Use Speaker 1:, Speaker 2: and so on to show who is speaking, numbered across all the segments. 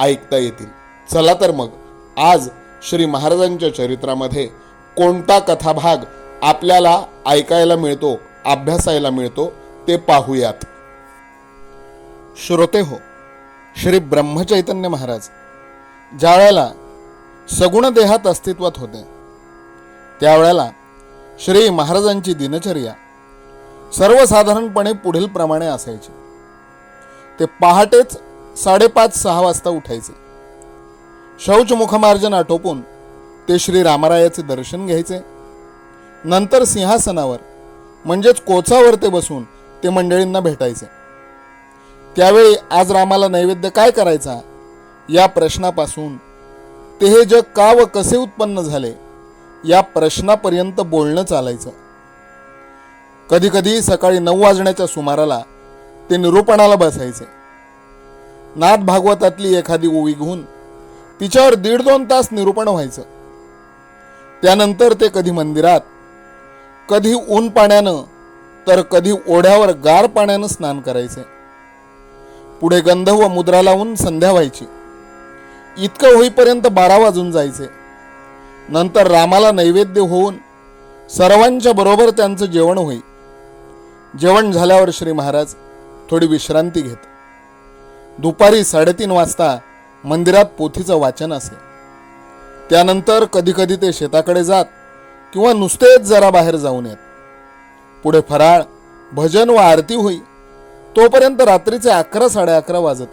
Speaker 1: ऐकता येतील. चला तर मग आज श्री महाराजांच्या चरित्रामध्ये कोणता कथाभाग आपल्याला ऐकायला मिळतो अभ्यासायला मिळतो ते पाहूयात. श्रोते हो श्री ब्रह्मचैतन्य महाराज ज्या वेळेला सगुण देहात अस्तित्वात होते त्यावेळेला श्री महाराजांची दिनचर्या सर्वसाधारणपणे पुढील प्रमाणे असायची. ते पहाटेच साडेपाच सहा वाजता उठायचे. शौच मुखमार्जन आटोपून ते श्री रामरायाचे दर्शन घ्यायचे. नंतर सिंहासनावर म्हणजेच कोचावर ते बसून ते मंडळींना भेटायचे. त्यावेळी आज रामाला नैवेद्य काय करायचा? या प्रश्नापासून ते हे जग का व कसे उत्पन्न झाले? या प्रश्नापर्यंत बोलणं चालायचं. कधीकधी सकाळी नऊ वाजण्याच्या सुमाराला ते निरूपणाला बसायचे. नाथ भागवतातली एखादी ओवी घेऊन तिच्यावर दीड दोन तास निरूपण व्हायचं. त्यानंतर ते कधी मंदिरात कधी ऊन पाण्यानं तर कधी ओढ्यावर गार पाण्यानं स्नान करायचे. पुढे गंध व मुद्रा लावून संध्या व्हायची. इतकं होईपर्यंत बारा वाजून जायचे. नंतर रामाला नैवेद्य होऊन सर्वांच्या बरोबर त्यांचं जेवण होई. जेवण झाल्यावर श्री महाराज थोडी विश्रांती घेत. दुपारी साडेतीन वाजता मंदिरात पोथीचं वाचन असे. त्यानंतर कधीकधी ते शेताकडे जात किंवा नुसतेच जरा बाहेर जाऊन येत. पुढे फराळ भजन व आरती होई. तोपर्यंत रात्रीचे अकरा साडे अकरा वाजत.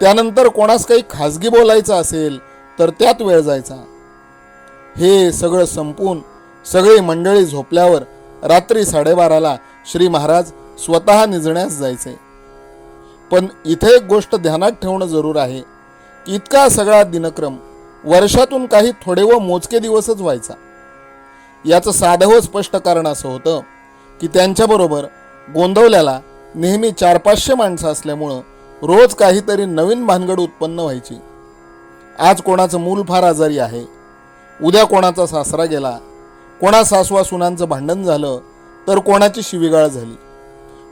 Speaker 1: त्यानंतर कोणास काही खाजगी बोलायचं असेल तर त्यात वेळ जायचा. हे सगळं संपून सगळी मंडळी झोपल्यावर रात्री साडेबाराला श्री महाराज स्वतः निजण्यास जायचे. पण इथे एक गोष्ट ध्यानात ठेवणं जरूर आहे इतका सगळा दिनक्रम वर्षातून काही थोडे व मोजके दिवसच व्हायचा. याचं साधं व स्पष्ट कारण असं होतं की त्यांच्याबरोबर गोंदवल्याला नेहमी चार पाचशे माणसं असल्यामुळं रोज काहीतरी नवीन भानगड उत्पन्न व्हायची. आज कोणाचं मूल फार आजारी आहे उद्या कोणाचा सासरा गेला कोणा सासवा सुनांचं भांडण झालं तर कोणाची शिवीगाळ झाली.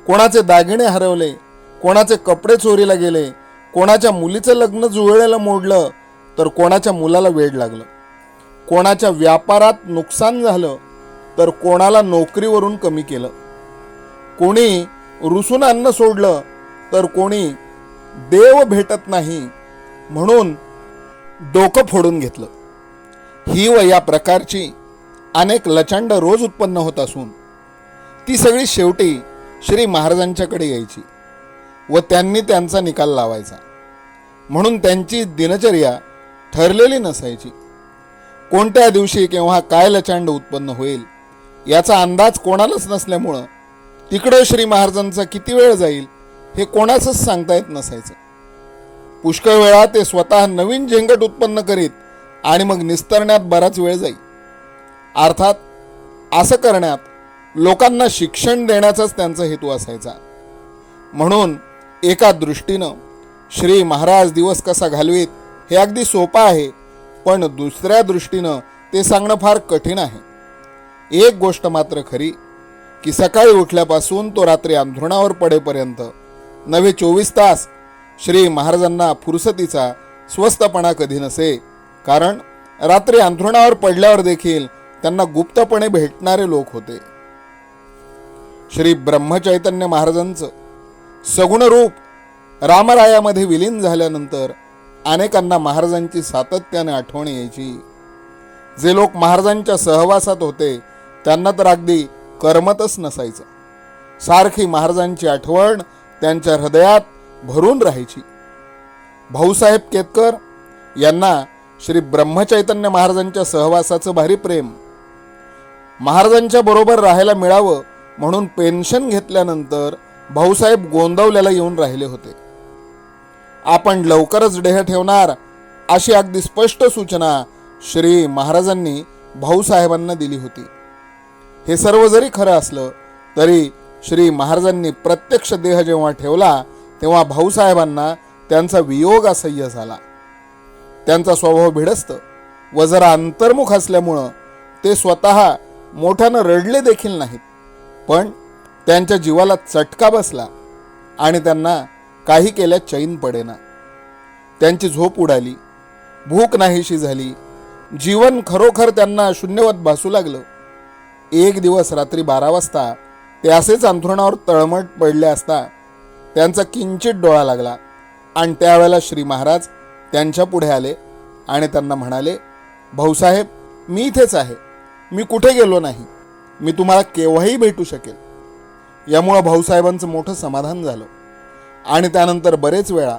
Speaker 1: कोणाचे दागिने हरवले कोणाचे कपडे चोरीला गेले कोणाच्या मुलीचं लग्न जुळलेलं मोडलं तर कोणाच्या मुलाला वेड लागलं. कोणाच्या व्यापारात नुकसान झालं तर कोणाला नोकरीवरून कमी केलं. कोणी रुसून अन्न सोडलं तर कोणी देव भेटत नाही म्हणून डोकं फोडून घेतलं. ही व या प्रकारची अनेक लचंड रोज उत्पन्न होत असून ती सगळी शेवटी श्री महाराजांच्याकडे यायची. व त्यांनी त्यांचा निकाल लावायचा. म्हणून त्यांची दिनचर्या ठरलेली नसायची. कोणत्या दिवशी केव्हा काय लचांड उत्पन्न होईल याचा अंदाज कोणालाच नसल्यामुळं तिकडं श्री महाराजांचा किती वेळ जाईल हे कोणाचंच सांगता येत नसायचं. पुष्कळ वेळा ते स्वतः नवीन झेंगट उत्पन्न करीत आणि मग निस्तरण्यात बराच वेळ जाईल अर्थात असं करण्यात लोकांना शिक्षण देण्याचाच त्यांचा हेतू असायचा. म्हणून एका दृष्टीनं श्री महाराज दिवस कसा घालवीत हे अगदी सोपं आहे पण दुसऱ्या दृष्टीनं ते सांगणं फार कठीण आहे. एक गोष्ट मात्र खरी की सकाळी उठल्यापासून तो रात्री अंथरुणावर पडेपर्यंत नवे चोवीस तास श्री महाराजांना फुरसतीचा स्वस्तपणा कधी नसे कारण रात्री अंथरुणावर पडल्यावर देखील त्यांना गुप्तपणे भेटणारे लोक होते. श्री ब्रह्मचैतन्य महाराजांचं सगुण रूप रामरायामध्ये विलीन झाल्यानंतर अनेकांना महाराजांची सातत्याने आठवण यायची. जे लोक महाराजांच्या सहवासात होते त्यांना तर अगदी करमतच नसायचं. सारखी महाराजांची आठवण त्यांच्या हृदयात भरून राहायची. भाऊसाहेब केतकर यांना श्री ब्रह्मचैतन्य महाराजांच्या सहवासाचं भारी प्रेम. महाराजांच्या बरोबर राहायला मिळावं म्हणून पेन्शन घेतल्यानंतर भाऊसाहेब गोंदवल्याला येऊन राहिले होते. आपण लवकरच डेह ठेवणार अशी अगदी स्पष्ट सूचना श्री महाराजांनी भाऊसाहेबांना दिली होती. हे सर्व जरी खरं असलं तरी श्री महाराजांनी प्रत्यक्ष देह जेव्हा ठेवला तेव्हा भाऊसाहेबांना त्यांचा वियोग असह्य झाला. त्यांचा स्वभाव भिडस्त व जरा अंतर्मुख असल्यामुळं ते स्वतः मोठ्यानं रडले देखील नाहीत. पण त्यांच्या जीवाला चटका बसला आणि त्यांना काही केल्या चैन पडेना. त्यांची झोप उडाली. भूक नाहीशी झाली. जीवन खरोखर त्यांना शून्यवत भासू लागलं. एक दिवस रात्री बारा वाजता ते असेच अंथरुणावर तळमट पडले असता त्यांचा किंचित डोळा लागला. आणि त्यावेळेला श्री महाराज त्यांच्या पुढे आले आणि त्यांना म्हणाले भाऊसाहेब मी इथेच आहे. मी कुठे गेलो नाही. मी तुम्हाला केव्हाही भेटू शकेल यामुळं भाऊसाहेबांचं मोठं समाधान झालं. आणि त्यानंतर बरेच वेळा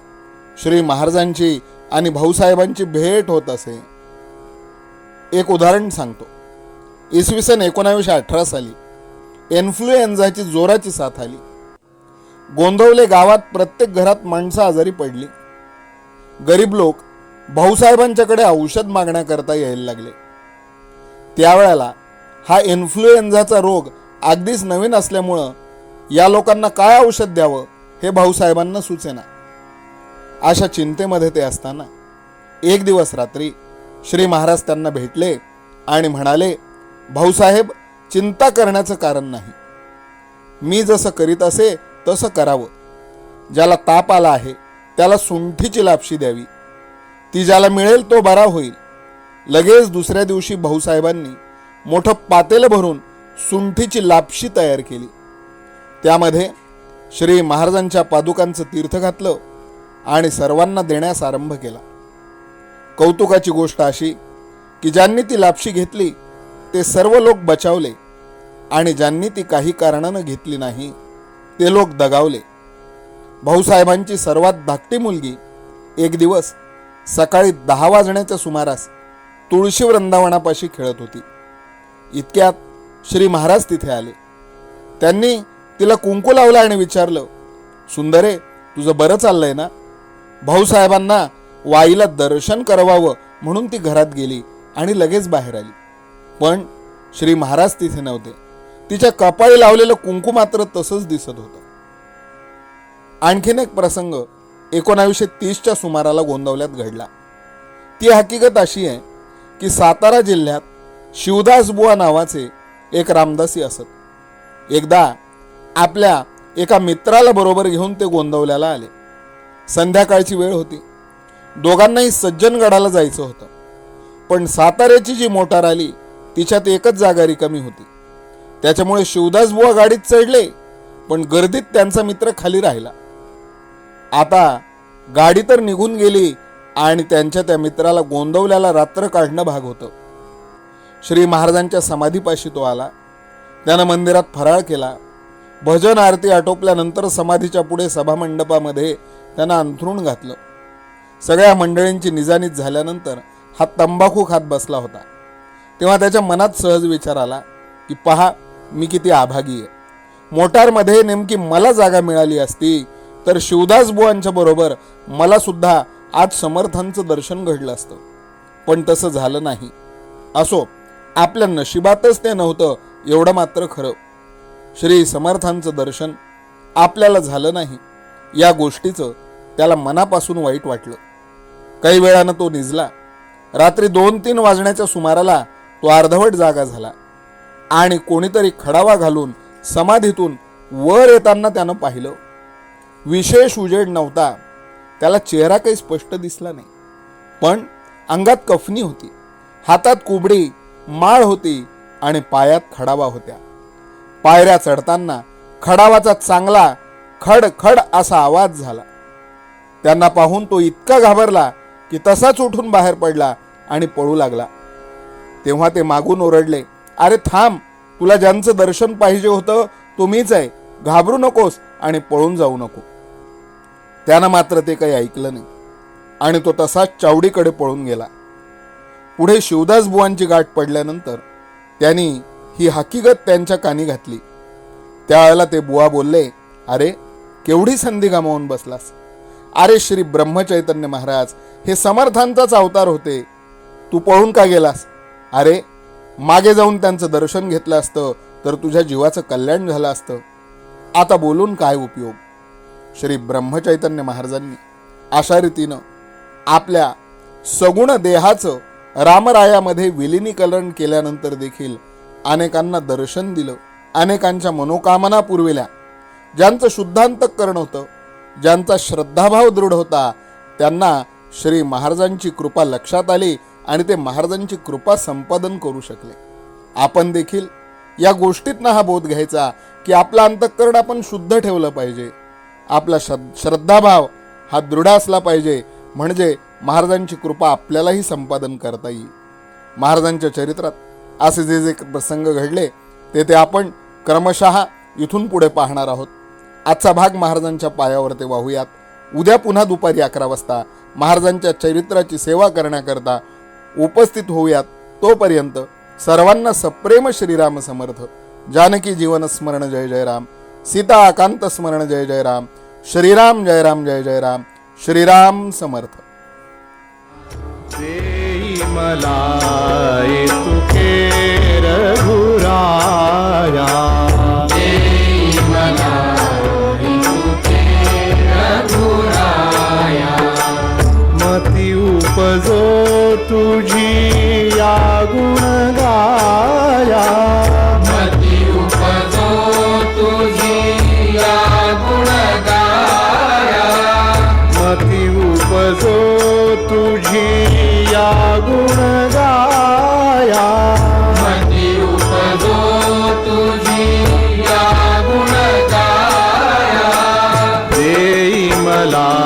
Speaker 1: श्री महाराजांची आणि भाऊसाहेबांची भेट होत असे. एक उदाहरण सांगतो. इसवी सन एकोणावीसशे अठरा साली इन्फ्लुएन्झाची जोराची साथ आली. गोंदवले गावात प्रत्येक घरात माणसं आजारी पडली. गरीब लोक भाऊसाहेबांच्याकडे औषध मागण्याकरता यायला लागले. त्यावेळेला हा इन्फ्लुएन्झाचा रोग अगदीच नवीन असल्यामुळं या लोकांना काय औषध द्यावं हे भाऊसाहेबांना सुचेना. अशा चिंतेमध्ये ते असताना एक दिवस रात्री श्री महाराज त्यांना भेटले आणि म्हणाले भाऊसाहेब चिंता करण्याचं कारण नाही. मी जसं करीत असे तसं करावं. ज्याला ताप आला आहे त्याला सुंठीची लापशी द्यावी. ती ज्याला मिळेल तो बरा होईल. लगेच दुसऱ्या दिवशी भाऊसाहेबांनी मोठं पातेलं भरून सुंठीची लापशी तयार केली. त्यामध्ये श्री महाराजांच्या पादुकांचं तीर्थ घातलं आणि सर्वांना देण्यास आरंभ केला. कौतुकाची गोष्ट अशी की ज्यांनी ती लापशी घेतली ते सर्व लोक बचावले आणि ज्यांनी ती काही कारणानं घेतली नाही ते लोक दगावले. भाऊसाहेबांची सर्वात धाकटी मुलगी एक दिवस सकाळी दहा वाजण्याच्या सुमारास तुळशी वृंदावनापाशी खेळत होती. इतक्यात श्री महाराज तिथे आले. त्यांनी तिला कुंकू लावलं आणि विचारलं सुंदरे तुझं बरं चाललंय ना? भाऊसाहेबांना वाईला दर्शन करवावं म्हणून ती घरात गेली आणि लगेच बाहेर आली. पण श्री महाराज तिथे नव्हते. तिच्या कपाळी लावलेलं कुंकू मात्र तसंच दिसत होतं. आणखीन एक प्रसंग एकोणावीसशे तीसच्या सुमाराला गोंदवल्यात घडला. ती हकीकत अशी आहे की सातारा जिल्ह्यात शिवदास बुवा नावाचे एक रामदासी असत. एकदा आपल्या एका मित्राला बरोबर घेऊन ते गोंदवल्याला आले. संध्याकाळची वेळ होती. दोघांनाही सज्जनगडाला जायचं होतं. पण साताऱ्याची जी मोटार आली तिच्यात एकच जागा रिकामी होती. त्याच्यामुळे शिवदास बुवा गाडीत चढले पण गर्दीत त्यांचा मित्र खाली राहिला. आता गाडी तर निघून गेली आणि त्यांच्या त्या मित्राला गोंदवल्याला रात्र काढणं भाग होतं. श्री महाराजांच्या समाधीपाशी तो आला. त्यानं मंदिरात फराळ केला. भजन आरती आटोपल्यानंतर समाधीच्या पुढे सभामंडपामध्ये त्यांना अंथरूण घातलं. सगळ्या मंडळींची निजानीत झाल्यानंतर हा तंबाखू खात बसला होता. तेव्हा त्याच्या मनात सहज विचार आला की पहा मी किती आभागी आहे. मोटारमध्ये नेमकी मला जागा मिळाली असती तर शिवदास बुवांच्या बरोबर मला सुद्धा आज समर्थांचं दर्शन घडलं असतं. पण तसं झालं नाही. असो आपल्या नशिबातच ते नव्हतं एवढं मात्र खरं. श्री समर्थांचं दर्शन आपल्याला झालं नाही या गोष्टीचं त्याला मनापासून वाईट वाटलं. काही वेळानं तो निजला. रात्री दोन तीन वाजण्याच्या सुमाराला तो अर्धवट जागा झाला आणि कोणीतरी खडावा घालून समाधीतून वर येताना त्यानं पाहिलं. विशेष उजेड नव्हता. त्याला चेहरा काही स्पष्ट दिसला नाही. पण अंगात कफनी होती. हातात कुबडी माळ होती आणि पायात खडावा होत्या. पायऱ्या चढताना खडावाचा चांगला खड खड असा आवाज झाला. त्यांना पाहून तो इतका घाबरला की तसाच उठून बाहेर पडला आणि पळू लागला. तेव्हा ते मागून ओरडले अरे थांब तुला ज्यांचं दर्शन पाहिजे होतं तुम्हीच आहे घाबरू नकोस आणि पळून जाऊ नको. त्यानं मात्र ते काही ऐकलं नाही आणि तो तसाच चावडीकडे पळून गेला. पुढे शिवदास बुवांची गाठ पडल्यानंतर त्यांनी ही हकीकत त्यांच्या कानी घातली. त्यावेळेला ते बुवा बोलले अरे केवढी संधी गमावून बसलास? अरे श्री ब्रह्मचैतन्य महाराज हे समर्थांचाच अवतार होते. तू पळून का गेलास? अरे मागे जाऊन त्यांचं दर्शन घेतलं असतं तर तुझ्या जीवाचं कल्याण झालं असतं. आता बोलून काय उपयोग? श्री ब्रह्मचैतन्य महाराजांनी अशा रीतीनं आपल्या सगुण देहाचं रामरायामध्ये विलिनीकरण केल्यानंतर देखील अनेकांना दर्शन दिलं. अनेकांच्या मनोकामना पुरविल्या. ज्यांचं शुद्धांतकरण होतं ज्यांचा श्रद्धाभाव दृढ होता त्यांना श्री महाराजांची कृपा लक्षात आली आणि ते महाराजांची कृपा संपादन करू शकले. आपण देखील या गोष्टीतनं हा बोध घ्यायचा की आपलं अंतःकरण आपण शुद्ध ठेवलं पाहिजे. आपला श्रद्ध- श्रद्धाभाव हा दृढ असला पाहिजे. म्हणजे महाराजांची कृपा आपल्यालाही संपादन करता येईल. महाराजांच्या चरित्रात असे जे जे प्रसंग घडले ते ते आपण क्रमशः इथून पुढे पाहणार आहोत. आजचा भाग महाराजांच्या पायावर ते वाहूयात. उद्या पुन्हा दुपारी अकरा वाजता महाराजांच्या चरित्राची सेवा करण्याकरता उपस्थित होऊयात. तोपर्यंत सर्वांना सप्रेम श्रीराम समर्थ. जानकी जीवन स्मरण जय जय राम. सीता आकांत स्मरण जय जय राम. श्रीराम जय राम जय जय राम. श्रीराम समर्थ.
Speaker 2: मला रघुराया। मती उपजो तुझी या गुण गाया
Speaker 3: मती उपजो तुझी या
Speaker 2: मती उपजो तुझी या गुण
Speaker 3: या गुण गाया
Speaker 2: देई मला